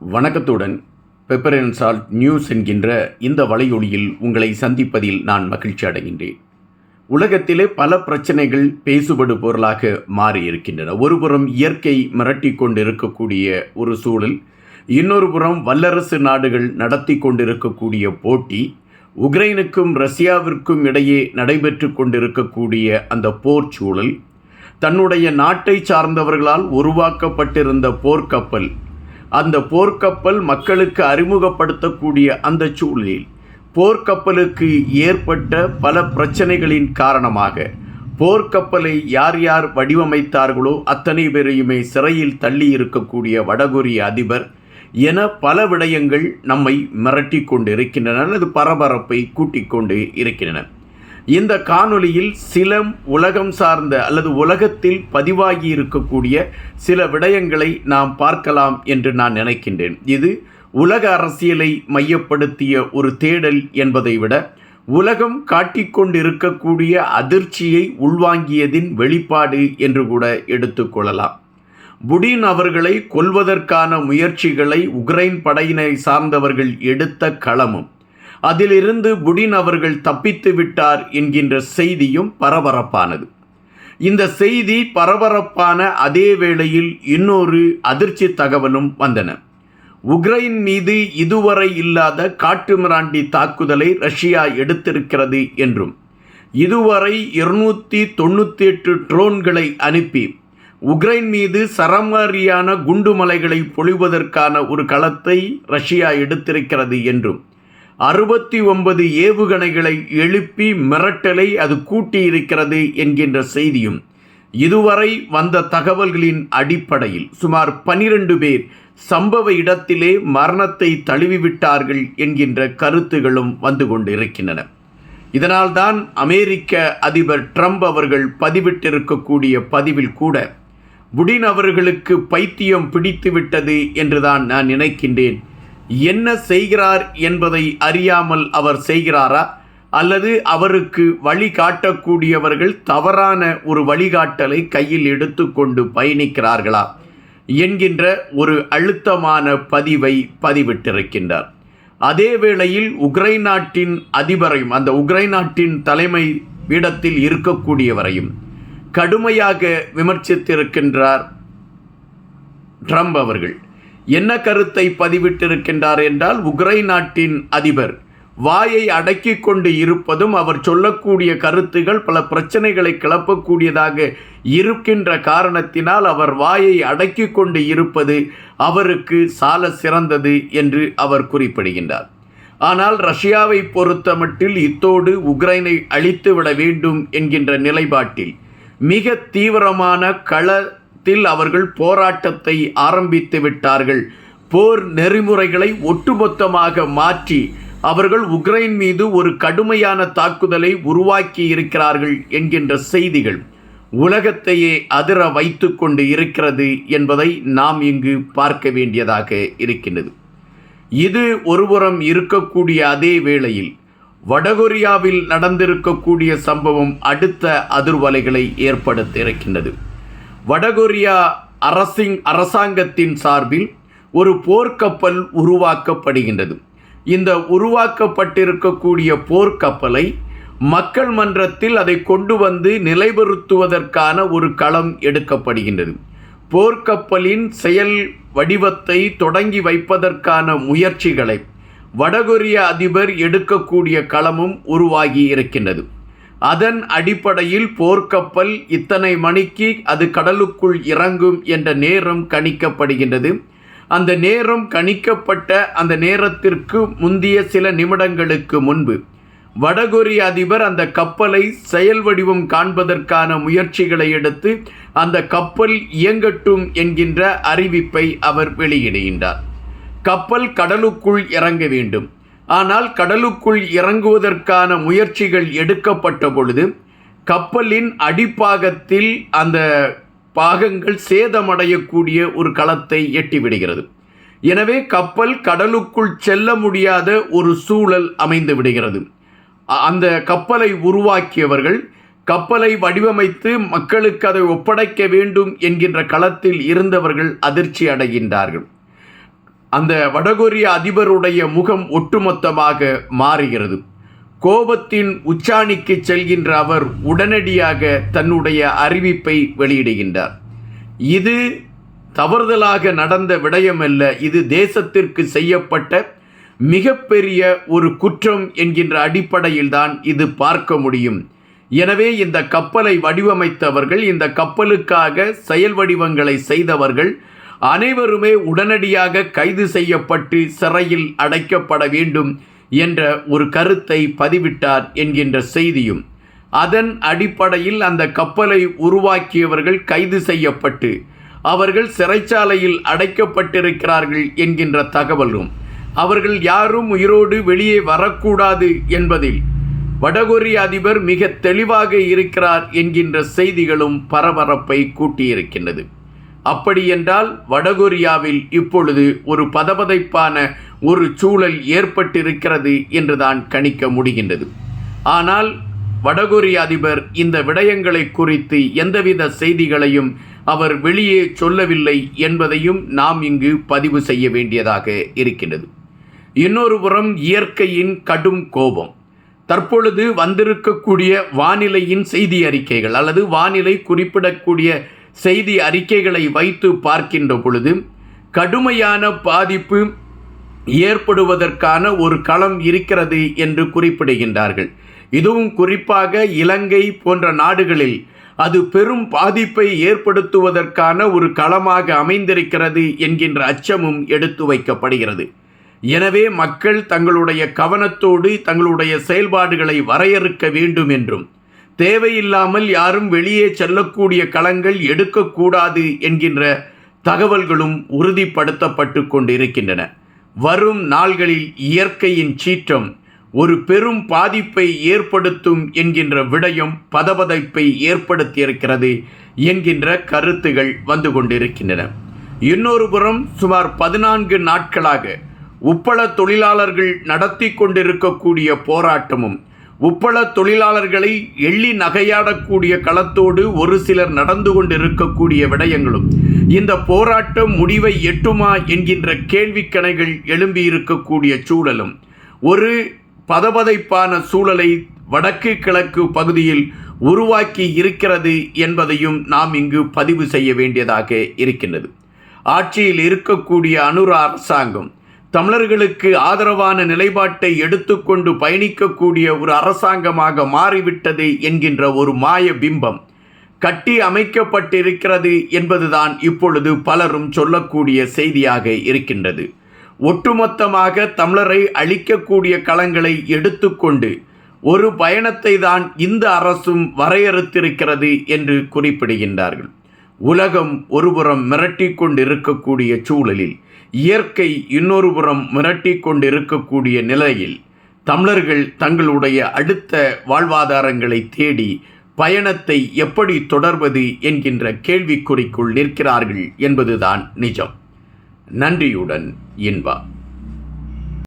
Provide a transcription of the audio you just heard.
வணக்கத்துடன் pepper and salt news என்கின்ற இந்த வலையொலியில் உங்களை சந்திப்பதில் நான் மகிழ்ச்சி அடைகின்றேன். உலகத்திலே பல பிரச்சனைகள் பேசுபடு பொருளாக மாறி இருக்கின்றன ஒருபுறம் இயற்கை மிரட்டி கொண்டு இருக்கக்கூடிய ஒரு சூழல் இன்னொரு புறம் வல்லரசு நாடுகள் நடத்தி கொண்டிருக்கக்கூடிய போட்டி உக்ரைனுக்கும் ரஷ்யாவிற்கும் இடையே நடைபெற்று கொண்டிருக்கக்கூடிய அந்த போர் சூழல் தன்னுடைய நாட்டை சார்ந்தவர்களால் உருவாக்கப்பட்டிருந்த போர்க்கப்பல் அந்த போர்க்கப்பல் மக்களுக்கு அறிமுகப்படுத்தக்கூடிய அந்த சூழலில் போர்க்கப்பலுக்கு ஏற்பட்ட பல பிரச்சனைகளின் காரணமாக போர்க்கப்பலை யார் யார் வடிவமைத்தார்களோ அத்தனை பேரையுமே சிறையில் தள்ளி இருக்கக்கூடிய வடகொரிய அதிபர் என பல விடயங்கள் நம்மை மிரட்டி கொண்டு இருக்கின்றன அல்லது பரபரப்பை கூட்டிக் கொண்டு இருக்கின்றன இந்த காணொளியில் சில உலகம் சார்ந்த அல்லது உலகத்தில் பதிவாகி இருக்கக்கூடிய சில விடயங்களை நாம் பார்க்கலாம் என்று நான் நினைக்கின்றேன். இது உலக அரசியலை மையப்படுத்திய ஒரு தேடல் என்பதை விட உலகம் காட்டிக்கொண்டிருக்கக்கூடிய அதிர்ச்சியை உள்வாங்கியதின் வெளிப்பாடு என்று கூட எடுத்துக்கொள்ளலாம் புடின் அவர்களை கொல்வதற்கான முயற்சிகளை உக்ரைன் படையினை சார்ந்தவர்கள் எடுத்த களமும் அதிலிருந்து புடின் அவர்கள் தப்பித்து விட்டார் என்கின்ற செய்தியும் பரபரப்பானது. இந்த செய்தி பரபரப்பான அதே வேளையில் இன்னொரு அதிர்ச்சி தகவலும் வந்தன. உக்ரைன் மீது இதுவரை இல்லாத காட்டுமிராண்டி தாக்குதலை ரஷ்யா எடுத்திருக்கிறது என்றும் இதுவரை இருநூற்றி தொண்ணூற்றி எட்டு ட்ரோன்களை அனுப்பி உக்ரைன் மீது சரமாரியான குண்டுமலைகளை பொழிவதற்கான ஒரு களத்தை ரஷ்யா எடுத்திருக்கிறது என்றும் அறுபத்தி ஒன்பது ஏவுகணைகளை எழுப்பி மிரட்டலை அது கூட்டியிருக்கிறது என்கின்ற செய்தியும் இதுவரை வந்த தகவல்களின் அடிப்படையில் சுமார் பனிரெண்டு பேர் சம்பவ இடத்திலே மரணத்தை தழுவிவிட்டார்கள் என்கின்ற கருத்துகளும் வந்து கொண்டிருக்கின்றன. இதனால்தான் அமெரிக்க அதிபர் ட்ரம்ப் அவர்கள் பதிவிட்டிருக்கக்கூடிய பதிவில் கூட புடின் அவர்களுக்கு பைத்தியம் பிடித்துவிட்டது என்றுதான் நான் நினைக்கின்றேன். என்ன செய்கிறார் என்பதை அறியாமல் அவர் செய்கிறாரா? அல்லது அவருக்கு வழிகாட்டக்கூடியவர்கள் தவறான ஒரு வழிகாட்டலை கையில் எடுத்துக்கொண்டு பயணிக்கிறார்களா? என்கின்ற ஒரு அழுத்தமான பதிவை பதிவிட்டிருக்கின்றார். அதே வேளையில் உக்ரைன் நாட்டின் அதிபரையும் அந்த உக்ரைன் நாட்டின் தலைமை பீடத்தில் இருக்கக்கூடியவரையும் கடுமையாக விமர்சித்திருக்கின்றார் ட்ரம்ப் அவர்கள். என்ன கருத்தை பதிவிட்டிருக்கின்றார் என்றால் உக்ரைன் நாட்டின் அதிபர் வாயை அடக்கி கொண்டு இருப்பதும் அவர் சொல்லக்கூடிய கருத்துகள் பல பிரச்சனைகளை கிளப்பக்கூடியதாக இருக்கின்ற காரணத்தினால் அவர் வாயை அடக்கி கொண்டு இருப்பது அவருக்கு சால சிறந்தது என்று அவர் குறிப்பிடுகின்றார். ஆனால் ரஷ்யாவை பொறுத்தமட்டில் இத்தோடு உக்ரைனை அழித்துவிட வேண்டும் என்கின்ற நிலைப்பாட்டில் மிக தீவிரமான கள களத்தில் அவர்கள் போராட்டத்தை ஆரம்பித்து விட்டார்கள். போர் நெறிமுறைகளை ஒட்டுமொத்தமாக மாற்றி அவர்கள் உக்ரைன் மீது ஒரு கடுமையான தாக்குதலை உருவாக்கி இருக்கிறார்கள் என்கின்ற செய்திகள் உலகத்தையே அதிர வைத்து கொண்டு இருக்கிறது என்பதை நாம் இங்கு பார்க்க வேண்டியதாக இருக்கின்றது. இது ஒருபுறம் இருக்கக்கூடிய அதே வேளையில் வடகொரியாவில் நடந்திருக்கக்கூடிய சம்பவம் அடுத்த அதிர்வலைகளை ஏற்படுத்த இருக்கின்றது. வடகொரியா அரசின் அரசாங்கத்தின் சார்பில் ஒரு போர்க்கப்பல் உருவாக்கப்படுகின்றது. இந்த உருவாக்கப்பட்டிருக்கக்கூடிய போர்க்கப்பலை மக்கள் மன்றத்தில் அதை கொண்டு வந்து நிலைபெறுத்துவதற்கான ஒரு களம் எடுக்கப்படுகின்றது. போர்க்கப்பலின் செயல் வடிவத்தை தொடங்கி வைப்பதற்கான முயற்சிகளை வடகொரிய அதிபர் எடுக்கக்கூடிய களமும் உருவாகி இருக்கின்றது. அதன் அடிப்படையில் போர்க்கப்பல் இத்தனை மணிக்கு அது கடலுக்குள் இறங்கும் என்ற நேரம் கணிக்கப்படுகின்றது. அந்த நேரம் கணிக்கப்பட்ட அந்த நேரத்திற்கு முந்திய சில நிமிடங்களுக்கு முன்பு வடகொரிய அதிபர் அந்த கப்பலை செயல் வடிவம் காண்பதற்கான முயற்சிகளை எடுத்து அந்த கப்பல் இயங்கட்டும் என்கின்ற அறிவிப்பை அவர் வெளியிடுகின்றார். கப்பல் கடலுக்குள் இறங்க வேண்டும். ஆனால் கடலுக்குள் இறங்குவதற்கான முயற்சிகள் எடுக்கப்பட்ட பொழுது கப்பலின் அடிப்பாகத்தில் அந்த பாகங்கள் சேதமடையக்கூடிய ஒரு களத்தை எட்டிவிடுகிறது எனவே கப்பல் கடலுக்குள் செல்ல முடியாத ஒரு சூழல் அமைந்து விடுகிறது. அந்த கப்பலை உருவாக்கியவர்கள் கப்பலை வடிவமைத்து மக்களுக்கு அதை ஒப்படைக்க வேண்டும் என்கின்ற களத்தில் இருந்தவர்கள் அதிர்ச்சி அடைகின்றார்கள். அந்த வடகொரிய அதிபருடைய முகம் ஒட்டுமொத்தமாக மாறுகிறது. கோபத்தின் உச்சாணிக்கு செல்கின்ற அவர் உடனடியாக தன்னுடைய அறிவிப்பை வெளியிடுகின்றார். இது தவறுதலாக நடந்த விடயமல்ல இது தேசத்திற்கு செய்யப்பட்ட மிகப்பெரிய ஒரு குற்றம் என்கின்ற அடிப்படையில்தான் இது பார்க்க முடியும். எனவே இந்த கப்பலை வடிவமைத்தவர்கள் இந்த கப்பலுக்காக செயல் வடிவங்களை செய்தவர்கள் அனைவருமே உடனடியாக கைது செய்யப்பட்டு சிறையில் அடைக்கப்பட வேண்டும் என்ற ஒரு கருத்தை பதிவிட்டார் என்கின்ற செய்தியும் அதன் அடிப்படையில் அந்த கப்பலை உருவாக்கியவர்கள் கைது செய்யப்பட்டு அவர்கள் சிறைச்சாலையில் அடைக்கப்பட்டிருக்கிறார்கள் என்கின்ற தகவலும் அவர்கள் யாரும் உயிரோடு வெளியே வரக்கூடாது என்பதில் வடகொரிய அதிபர் மிக தெளிவாக இருக்கிறார் என்கின்ற செய்திகளும் பரபரப்பை கூட்டியிருக்கின்றது. அப்படியென்றால் வடகொரியாவில் இப்பொழுது ஒரு பதபதைப்பான ஒரு சூழல் ஏற்பட்டிருக்கிறது என்றுதான் கணிக்க முடிகின்றது. ஆனால் வடகொரிய அதிபர் இந்த விடயங்களை குறித்து எந்தவித செய்திகளையும் அவர் வெளியே சொல்லவில்லை என்பதையும் நாம் இங்கு பதிவு செய்ய வேண்டியதாக இருக்கின்றது. இன்னொரு புறம் இயற்கையின் கடும் கோபம். தற்பொழுது வந்திருக்கக்கூடிய வானிலையின் செய்தி அறிக்கைகள் அல்லது வானிலை குறிப்பிடக்கூடிய செய்தி அறிக்கைகளை வைத்து பார்க்கின்ற பொழுது கடுமையான பாதிப்பு ஏற்படுவதற்கான ஒரு களம் இருக்கிறது என்று குறிப்பிடுகின்றார்கள். இதுவும் குறிப்பாக இலங்கை போன்ற நாடுகளில் அது பெரும் பாதிப்பை ஏற்படுத்துவதற்கான ஒரு களமாக அமைந்திருக்கிறது என்கின்ற அச்சமும் எடுத்து வைக்கப்படுகிறது. எனவே மக்கள் தங்களுடைய கவனத்தோடு தங்களுடைய செயல்பாடுகளை வரையறுக்க வேண்டும் என்றும் தேவையில்லாமல் யாரும் வெளியே செல்லக்கூடிய களங்கள் எடுக்கக்கூடாது என்கின்ற தகவல்களும் உறுதிப்படுத்தப்பட்டு கொண்டிருக்கின்றன. வரும் நாள்களில் இயற்கையின் சீற்றம் ஒரு பெரும் பாதிப்பை ஏற்படுத்தும் என்கின்ற விடயம் பதபதைப்பை ஏற்படுத்தியிருக்கிறது என்கின்ற கருத்துகள் வந்து கொண்டிருக்கின்றன. இன்னொரு புறம் சுமார் பதினான்கு நாட்களாக உப்பள தொழிலாளர்கள் நடத்தி கொண்டிருக்கக்கூடிய போராட்டமும் உப்பள தொழிலாளர்களை எள்ளி நகையாடக்கூடிய களத்தோடு ஒரு சிலர் நடந்து கொண்டிருக்கக்கூடிய விடயங்களும் இந்த போராட்டம் முடிவை எட்டுமா என்கின்ற கேள்விக்கணைகள் எழும்பியிருக்கக்கூடிய சூழலும் ஒரு பதபதைப்பான சூழலை வடக்கு கிழக்கு பகுதியில் உருவாக்கி இருக்கிறது என்பதையும் நாம் இங்கு பதிவு செய்ய வேண்டியதாக இருக்கின்றது. ஆட்சியில் இருக்கக்கூடிய அனுர அரசாங்கம் தமிழர்களுக்கு ஆதரவான நிலைப்பாட்டை எடுத்துக்கொண்டு பயணிக்கக்கூடிய ஒரு அரசாங்கமாக மாறிவிட்டது என்கின்ற ஒரு மாய பிம்பம். கட்டி அமைக்கப்பட்டிருக்கிறது என்பதுதான் இப்பொழுது பலரும் சொல்லக்கூடிய செய்தியாக இருக்கின்றது. ஒட்டுமொத்தமாக தமிழரை அழிக்கக்கூடிய களங்களை எடுத்துக்கொண்டு ஒரு பயணத்தை தான் இந்த அரசும் வரையறுத்திருக்கிறது என்று குறிப்பிடுகின்றார்கள். உலகம் ஒருபுறம் மிரட்டி கொண்டிருக்கக்கூடிய சூழலில் இயற்கை இன்னொரு புறம் மிரட்டி கொண்டிருக்கக்கூடிய நிலையில் தமிழர்கள் தங்களுடைய அடுத்த வாழ்வாதாரங்களை தேடி பயணத்தை எப்படி தொடர்வது என்கின்ற கேள்விக்குறிக்குள் நிற்கிறார்கள் என்பதுதான் நிஜம். நன்றியுடன் இன்பா